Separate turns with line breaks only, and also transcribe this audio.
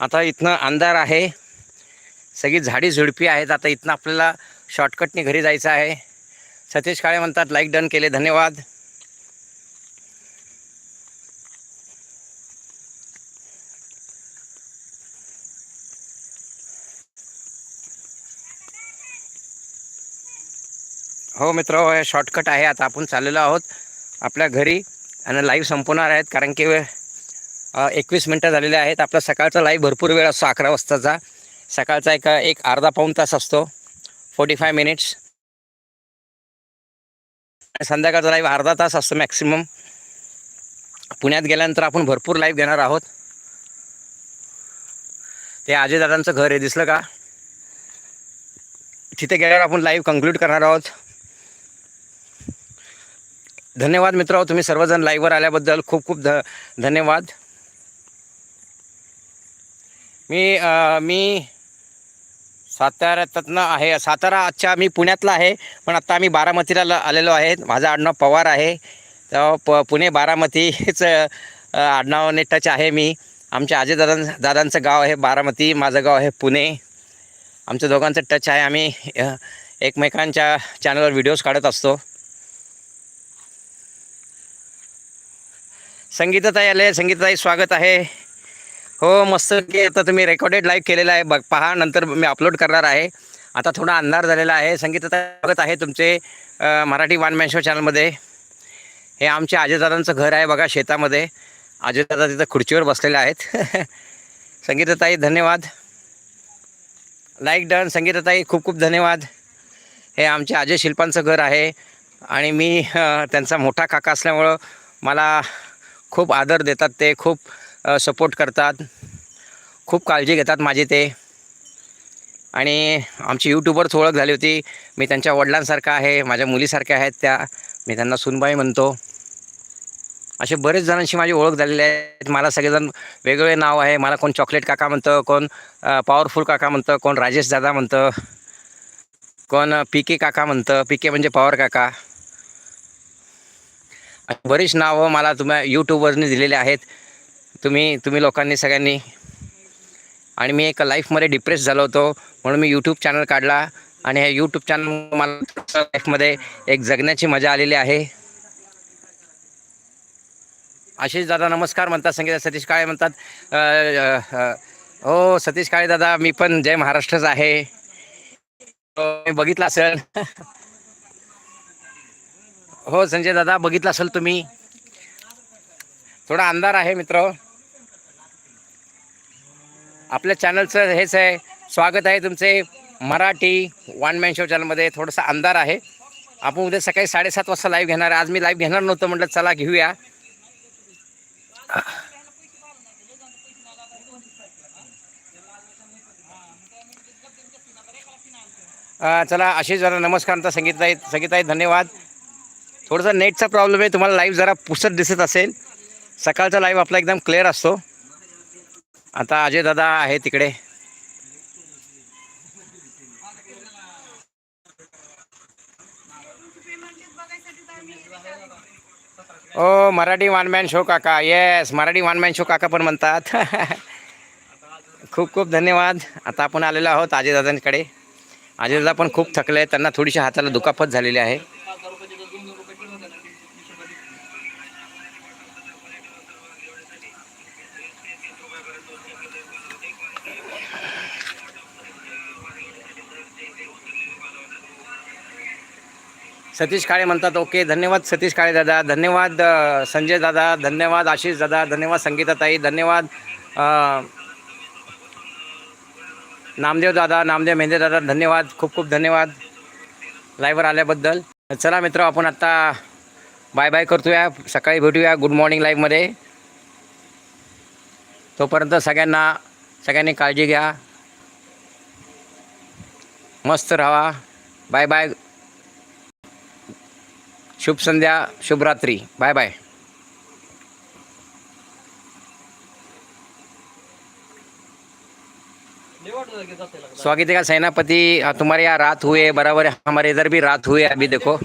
आता इथनं अंधार आहे. सगळी झाडी झुडपी आहेत. आता इथनं आपल्याला शॉर्टकटने घरी जायचं आहे. सतीश काळे म्हणतात लाईक डन केले धन्यवाद. हो मित्र हे शॉर्टकट आहे. आता आपण चाललेलो आहोत आपल्या घरी आणि लाईव्ह संपवणार आहेत. कारण की एकवीस मिनटं झालेले आहेत. आपला सकाळचा लाईव्ह भरपूर वेळ असतो अकरा वाजताचा. सकाळचा एक एक अर्धा पाऊण तास असतो. फोर्टी फाय मिनिट्स संध्याकाळचा लाईव्ह अर्धा तास असतो मॅक्सिमम पुण्यात गेल्यानंतर आपण भरपूर लाईव्ह घेणार आहोत. ते अजयदादांचं घर आहे दिसलं का? तिथे गेल्यावर आपण लाईव्ह कन्क्लूड करणार आहोत. धन्यवाद मित्र तुम्ही सर्वजण लाईव्हवर आल्याबद्दल खूप खूप ध धन्यवाद. मी मी साताऱ्यातनं आहे. सातारा आजच्या मी पुण्यातला आहे. पण आत्ता आम्ही बारामतीला ल- आलेलो आहे. माझं आडनाव पवार आहे. तर प पुणे बारामतीच आडनाव आडनावाने टच आहे मी. आमच्या आजी दादां दादांचं गाव आहे बारामती. माझं गाव आहे पुणे. आमच्या दोघांचं टच आहे. आम्ही एकमेकांच्या चॅनलवर व्हिडिओज काढत असतो. संगीताताई आले. संगीताताई स्वागत आहे. हो मस्त की आता तुम्ही रेकॉर्डेड लाईव्ह केलेलं आहे. बघ पहा नंतर मी अपलोड करणार आहे. आता थोडा अंधार झालेला आहे. संगीत स्वागत आहे तुमचे मराठी वन मॅन शो चॅनलमध्ये हे आमच्या आजीदादांचं घर आहे बघा शेतामध्ये. अजयदादा तिथं खुर्चीवर बसलेले आहेत. संगीताताई धन्यवाद. लाईक डन संगीताताई खूप खूप धन्यवाद. हे आमच्या अजय शिल्पांचं घर आहे. आणि मी त्यांचा मोठा काका असल्यामुळं मला खूप आदर देतात ते. खूप सपोर्ट करतात. खूप काळजी घेतात माझी ते. आणि आमची यूट्यूबवरच ओळख झाली होती. मी त्यांच्या वडिलांसारखा आहे माझ्या मुलीसारख्या आहेत त्या. मी त्यांना सुनबाई म्हणतो. असे बरेच जणांशी माझी ओळख झालेली आहे मला सगळेजण वेगवेगळे नाव आहे. मला कोण चॉकलेट काका म्हणतं कोण पॉवरफुल काका म्हणतं कोण राजेश दादा म्हणतं कोण पी के काका म्हणतं. पी के म्हणजे पॉवर काका. बरीच नावं मला तुम्ही यूट्यूबवरने दिलेले आहेत. तुम्ही तुम्ही लोकांनी सगळ्यांनी. आणि मी एका लाईफमध्ये डिप्रेस झालो होतो म्हणून मी यूट्यूब चॅनल काढला. आणि हे यूट्यूब चॅनल मला लाईफमध्ये एक जगण्याची मजा आलेली आहे. आशिष दादा नमस्कार म्हणतात संगीता सतीश काळे म्हणतात. हो सतीश काळे दादा मी पण जय महाराष्ट्रच आहे. हो, मी बघितलं असेल. हो संजय दादा बघितला असेल तुम्ही. थोडा अंधार आहे मित्र. आपल्या चॅनलचं हेच आहे. स्वागत आहे तुमचे मराठी वन मॅन शो चॅनलमध्ये थोडासा अंधार आहे. आपण उद्या सकाळी साडेसात वाजता लाईव्ह घेणार आहे. आज मी लाईव्ह घेणार नव्हतं म्हटलं चला घेऊया. चला आशिष जरा नमस्कार म्हणता संगीताई संगीताई धन्यवाद. थोडंसं नेटचा प्रॉब्लेम आहे. तुम्हाला लाईव्ह जरा पुसत दिसत असेल. सकाळचा लाईव्ह आपला एकदम क्लिअर असतो. आता अजय दादा आहे तिकडे. ओ मराठी वन मॅन शो काका. Yes Marathi one man show काका पण म्हणतात. खूप खूप धन्यवाद. आता आपण आलेलो आहोत अजयदाद्यांकडे अजय दादा पण खूप थकले आहेत. त्यांना थोडीशी हाताला दुखापत झालेली आहे. सतीश काळे म्हणतात ओके धन्यवाद सतीश काळे दादा धन्यवाद संजय दादा धन्यवाद आशिष दादा धन्यवाद संगीताताई धन्यवाद नामदेव दादा नामदेव मेहंदे दादा धन्यवाद खूप खूप धन्यवाद लाईव्हवर आल्याबद्दल. चला मित्र आपण आत्ता बाय बाय करतोया सकाळी भेटूया गुड मॉर्निंग लाईव्हमध्ये. तोपर्यंत सगळ्यांना सगळ्यांनी काळजी घ्या. मस्त राहा. Bye bye. शुभ संध्या शुभ रात्रि. बाय बाय स्वागत है का सेनापति. तुम्हारे यहाँ रात हुए बराबर है, हमारे इधर भी रात हुए अभी देखो.